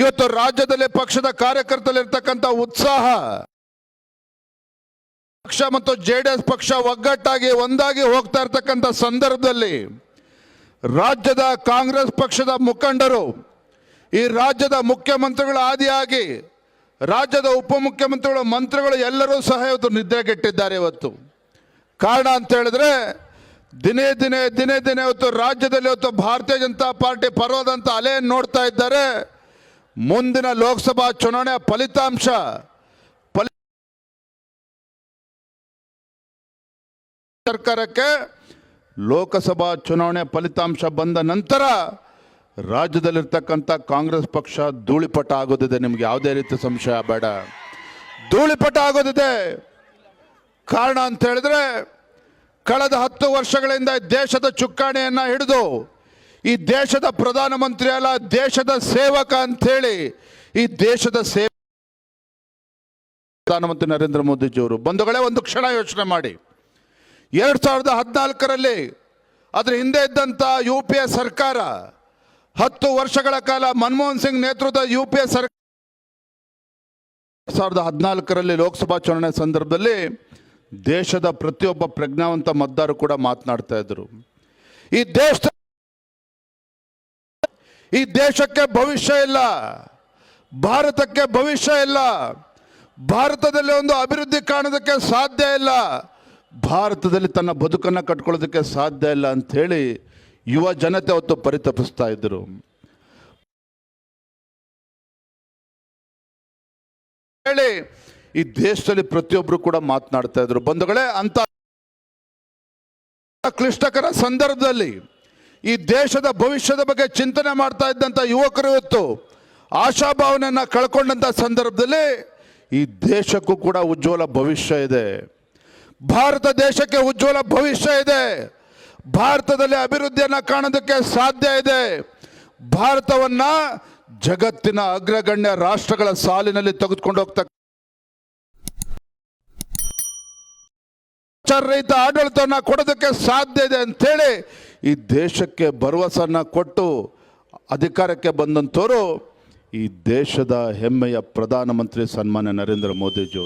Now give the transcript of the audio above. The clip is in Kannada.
ಇವತ್ತು ರಾಜ್ಯದಲ್ಲಿ ಪಕ್ಷದ ಕಾರ್ಯಕರ್ತರಲ್ಲಿರ್ತಕ್ಕಂಥ ಉತ್ಸಾಹ. ಪಕ್ಷ ಮತ್ತು ಜೆ ಡಿ ಎಸ್ ಪಕ್ಷ ಒಗ್ಗಟ್ಟಾಗಿ ಒಂದಾಗಿ ಹೋಗ್ತಾ ಇರ್ತಕ್ಕಂಥ ಸಂದರ್ಭದಲ್ಲಿ ರಾಜ್ಯದ ಕಾಂಗ್ರೆಸ್ ಪಕ್ಷದ ಮುಖಂಡರು, ಈ ರಾಜ್ಯದ ಮುಖ್ಯಮಂತ್ರಿಗಳ ಆದಿಯಾಗಿ ರಾಜ್ಯದ ಉಪಮುಖ್ಯಮಂತ್ರಿಗಳು, ಮಂತ್ರಿಗಳು ಎಲ್ಲರೂ ಸಹ ಇವತ್ತು ನಿದ್ರೆಗೆಟ್ಟಿದ್ದಾರೆ ಇವತ್ತು. ಕಾರಣ ಅಂತ ಹೇಳಿದ್ರೆ, ದಿನೇ ದಿನೇ ದಿನೇ ದಿನೇ ಇವತ್ತು ರಾಜ್ಯದಲ್ಲಿ ಇವತ್ತು ಭಾರತೀಯ ಜನತಾ ಪಾರ್ಟಿ ಪರ್ವದಂತ ಅಲೆಯನ್ನು ನೋಡ್ತಾ ಇದ್ದಾರೆ. ಮುಂದಿನ ಲೋಕಸಭಾ ಚುನಾವಣೆ ಫಲಿತಾಂಶ. ಫಲಿ ಸರ್ಕಾರಕ್ಕೆ ಲೋಕಸಭಾ ಚುನಾವಣೆ ಫಲಿತಾಂಶ ಬಂದ ನಂತರ ರಾಜ್ಯದಲ್ಲಿರ್ತಕ್ಕಂಥ ಕಾಂಗ್ರೆಸ್ ಪಕ್ಷ ಧೂಳಿಪಟ ಆಗೋದಿದೆ. ನಿಮ್ಗೆ ಯಾವುದೇ ರೀತಿ ಸಂಶಯ ಬೇಡ. ಧೂಳಿಪಟ ಆಗೋದಿದೆ. ಕಾರಣ ಅಂತ ಹೇಳಿದ್ರೆ, ಕಳೆದ ಹತ್ತು ವರ್ಷಗಳಿಂದ ದೇಶದ ಚುಕ್ಕಾಣಿಯನ್ನ ಹಿಡಿದು ಈ ದೇಶದ ಪ್ರಧಾನಮಂತ್ರಿ ಅಲ್ಲ, ದೇಶದ ಸೇವಕ ಅಂಥೇಳಿ ಈ ದೇಶದ ಸೇವ ಪ್ರಧಾನಮಂತ್ರಿ ನರೇಂದ್ರ ಮೋದಿಜಿಯವರು. ಬಂಧುಗಳೇ, ಒಂದು ಕ್ಷಣ ಯೋಚನೆ ಮಾಡಿ. ಎರಡು ಸಾವಿರದ ಹದಿನಾಲ್ಕರಲ್ಲಿ ಅದರ ಹಿಂದೆ ಇದ್ದಂಥ ಯು ಪಿ ಎ ಸರ್ಕಾರ, ಹತ್ತು ವರ್ಷಗಳ ಕಾಲ ಮನಮೋಹನ್ ಸಿಂಗ್ ನೇತೃತ್ವದ ಯು ಪಿ ಎ ಸರ್ಕಾರ ಸಾವಿರದ ಹದಿನಾಲ್ಕರಲ್ಲಿ ಲೋಕಸಭಾ ಚುನಾವಣೆ ಸಂದರ್ಭದಲ್ಲಿ ದೇಶದ ಪ್ರತಿಯೊಬ್ಬ ಪ್ರಜ್ಞಾವಂತ ಮತದಾರರು ಕೂಡ ಮಾತನಾಡ್ತಾ ಇದ್ದರು ಈ ದೇಶ ಈ ದೇಶಕ್ಕೆ ಭವಿಷ್ಯ ಇಲ್ಲ, ಭಾರತಕ್ಕೆ ಭವಿಷ್ಯ ಇಲ್ಲ, ಭಾರತದಲ್ಲಿ ಒಂದು ಅಭಿವೃದ್ಧಿ ಕಾಣೋದಕ್ಕೆ ಸಾಧ್ಯ ಇಲ್ಲ, ಭಾರತದಲ್ಲಿ ತನ್ನ ಬದುಕನ್ನು ಕಟ್ಕೊಳ್ಳೋದಕ್ಕೆ ಸಾಧ್ಯ ಇಲ್ಲ ಅಂಥೇಳಿ ಯುವ ಜನತೆ ಅವತ್ತು ಪರಿತಪಿಸ್ತಾ ಇದ್ದರು. ಹೇಳಿ, ಈ ದೇಶದಲ್ಲಿ ಪ್ರತಿಯೊಬ್ಬರು ಕೂಡ ಮಾತನಾಡ್ತಾ ಇದ್ರು ಬಂಧುಗಳೇ ಅಂತ ಕ್ಲಿಷ್ಟಕರ ಸಂದರ್ಭದಲ್ಲಿ ಈ ದೇಶದ ಭವಿಷ್ಯದ ಬಗ್ಗೆ ಚಿಂತನೆ ಮಾಡ್ತಾ ಇದ್ದಂಥ ಯುವಕರು ಇವತ್ತು ಆಶಾಭಾವನೆಯನ್ನ ಕಳ್ಕೊಂಡಂಥ ಸಂದರ್ಭದಲ್ಲಿ ಈ ದೇಶಕ್ಕೂ ಕೂಡ ಉಜ್ವಲ ಭವಿಷ್ಯ ಇದೆ. ಭಾರತ ದೇಶಕ್ಕೆ ಉಜ್ವಲ ಭವಿಷ್ಯ ಇದೆ. ಭಾರತದಲ್ಲಿ ಅಭಿವೃದ್ಧಿಯನ್ನು ಕಾಣೋದಕ್ಕೆ ಸಾಧ್ಯ ಇದೆ. ಭಾರತವನ್ನು ಜಗತ್ತಿನ ಅಗ್ರಗಣ್ಯ ರಾಷ್ಟ್ರಗಳ ಸಾಲಿನಲ್ಲಿ ತೆಗೆದುಕೊಂಡು ಹೋಗ್ತಕ್ಕ ರಹಿತ ಆಡಳಿತವನ್ನ ಕೊಡೋದಕ್ಕೆ ಸಾಧ್ಯ ಇದೆ ಅಂಥೇಳಿ ಈ ದೇಶಕ್ಕೆ ಭರವಸನ್ನು ಕೊಟ್ಟು ಅಧಿಕಾರಕ್ಕೆ ಬಂದಂಥವರು ಈ ದೇಶದ ಹೆಮ್ಮೆಯ ಪ್ರಧಾನಮಂತ್ರಿ ಸನ್ಮಾನ್ಯ ನರೇಂದ್ರ ಮೋದಿಜಿ